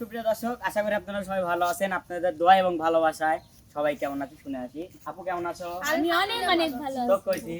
সুপ্রিয় দর্শক আশা করি আপনারা সবাই ভালো আছেন। আপনাদের দোয়া এবং ভালোবাসায় সবাই কেমন আছে শুনে আসি। আপু কেমন আছো? আমি অনেক অনেক ভালো তো আছি। কইছি।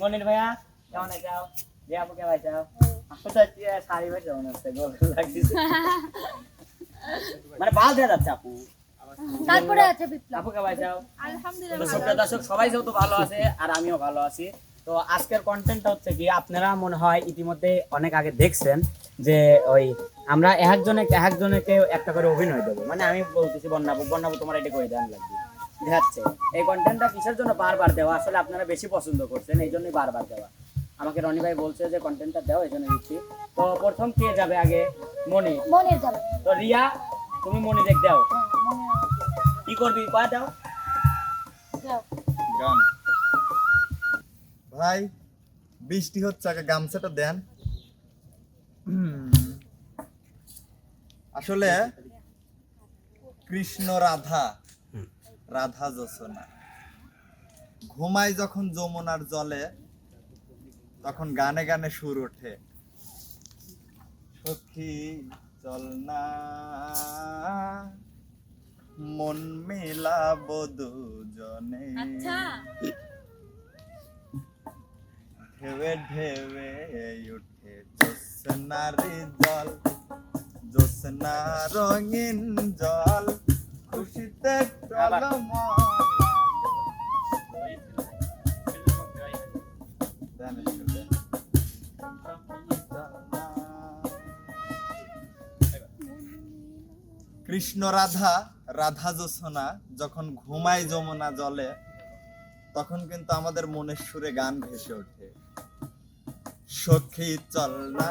মনির ভাইয়া কেমন আছো? যে আপু কেমন আছো? আপু তো আজকে শাড়ি বেশি মনে হচ্ছে গোল লাগতেছে। মানে বাল দেওয়া যাচ্ছে আপু। তারপরে আছে বিপ্লব। আপু কেমন আছো? তো আলহামদুলিল্লাহ সুপ্রিয় দর্শক সবাই যেহেতু ভালো আছে আর আমিও ভালো আছি তো আজকের কন্টেন্টটা হচ্ছে কি আপনারা মনে হয় ইতিমধ্যে অনেক আগে দেখছেন যে ওই আমরা একজনে একজনকে একটা করে অভিনয় দেবো। মানে আমি বলতেছি বন্যাবু বন্যাবু তোমার এটা করে দেন লাগবে। দেখাচ্ছে এই কন্টেন্টটা কিসের জন্য বারবার দেওয়া? আসলে আপনারা বেশি পছন্দ করছেন এই জন্যই বারবার দেওয়া। আমাকে রনি ভাই বলছে যে কন্টেন্টটা দাও এই জন্য দিচ্ছি। তো প্রথম কে যাবে আগে? মনি। মনে যাবে। তো রিয়া তুমি মনি দেখ দাও। হ্যাঁ, কি করবি? কয়া দাও। যাও। গান ভাই বৃষ্টি হচ্ছে আগে গামছাটা দেন। আসলে কৃষ্ণ রাধা রাধা যশোনা। ঘুমায় যখন যমুনার জলে তখন গানে গানে সুর ওঠে। সখী চল না মন মেলাব দুজনে। আচ্ছা। ঢেবে ঢেবে উঠে জল। রঙিন জল খুশিতে। কৃষ্ণ রাধা রাধা জ্যোৎস্না যখন ঘুমায় যমুনা জলে তখন কিন্তু আমাদের মনের সুরে গান ভেসে ওঠে সখী চল না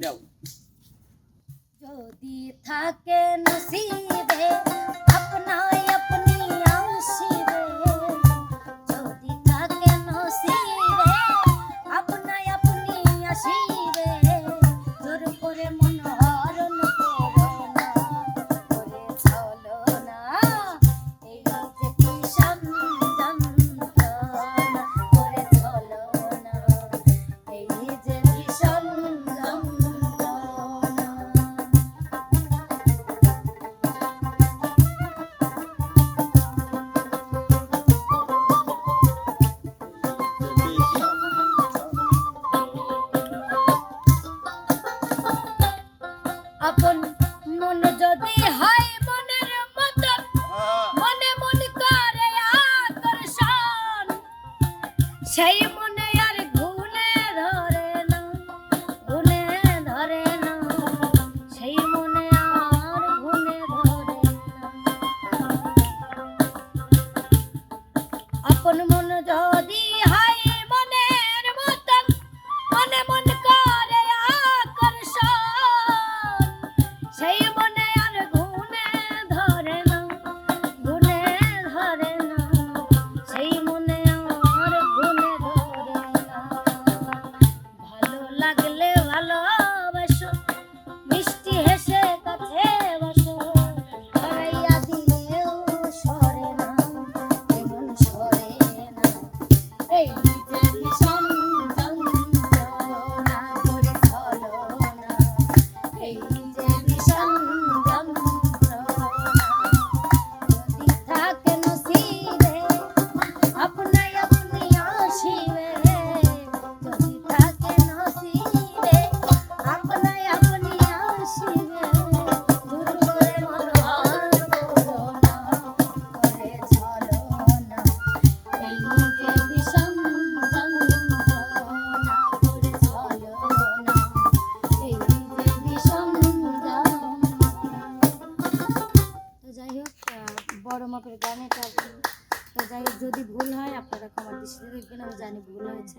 দাও যদি থাকে নসিবে যাই যদি ভুল হয় আপনারা ক্ষমা দৃষ্টিতে দেখবেন আমি জানি ভুল হয়েছে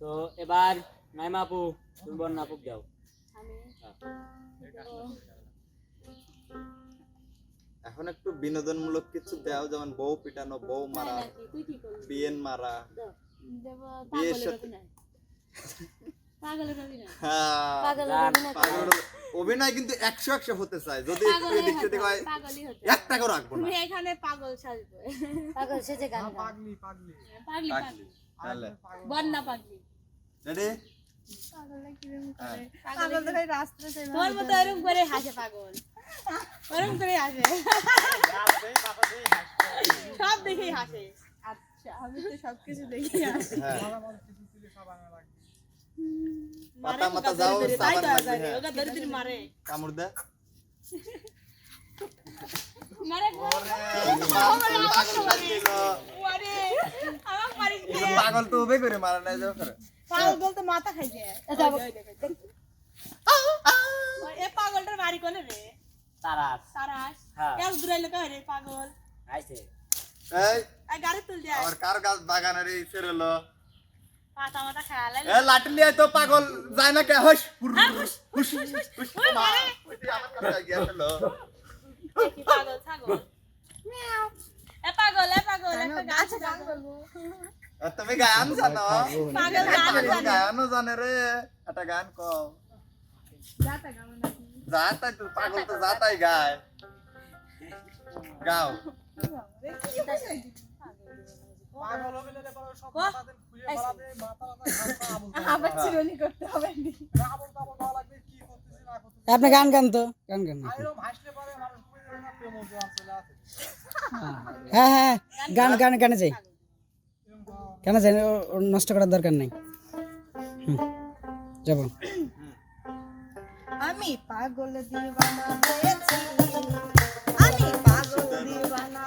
তো এবার নাইমা আপু তুমি বন্যা আপু যাও হ্যাঁ। এখন একটু বিনোদনমূলক কিছু দাও যেমন বউ পিটানো বউ মারা বিয়েন মারা বিয়ের সাথে অভিনয়। হ্যাঁ, অভিনয় কিন্তু একশো একশো হতে চায়। যদি হয় রাখব না। এখানে পাগল সাজবে। পাগল সেজে গান গাও। পাগলি। পাগলি। বন্যা পাগলি। রেডি? পাগল তো রাস্তা তোর মতো এরকম করে হাসে পাগল। ওরকম করে হাসে। সব দেখেই হাসে। আচ্ছা আমি তো সবকিছু দেখি হাসি। হ্যাঁ। পাতা মাতা ওকে যাও, সাবান ধরে ধরে মারে কামড় দে মারে। পাগল তো উবে করে মারা নাই যাও করে পাগল বলতে মাথা ওই দেখ। এ পাগলটার বাড়ি কোনে রে তারাস সারাস হ্যাঁ। এক দূরাইলে কয় রে পাগল আইছে এই আর গাড়ি তুল যায় আমার কার গাছ বাগানের এই ছেড়েলো পাতা মাথা খেয়ালে এ লাঠি লিয়ে তো পাগল যায় না কে হস হ্যাঁ, হুস হুস হুস মা ওইটি আমার কাছে গিয়া ফেলো কি পাগল ছাগল এ পাগল এ পাগল একটা গাছ পাগল এ, তুমি গান জানো পাগল গান পাগল জানে গানও জানে রে একটা গান কও যাতাই তো পাগল তো যাতাই গায় গাও আবার চিরনি করতে হবে আপনি গান গান তো গান গান হ্যাঁ হ্যাঁ গান গান গানে যাই কেন যাই নষ্ট করার দরকার নেই। যাব। আমি পাগল দিওয়ানা হয়েছি। আমি পাগল দিওয়ানা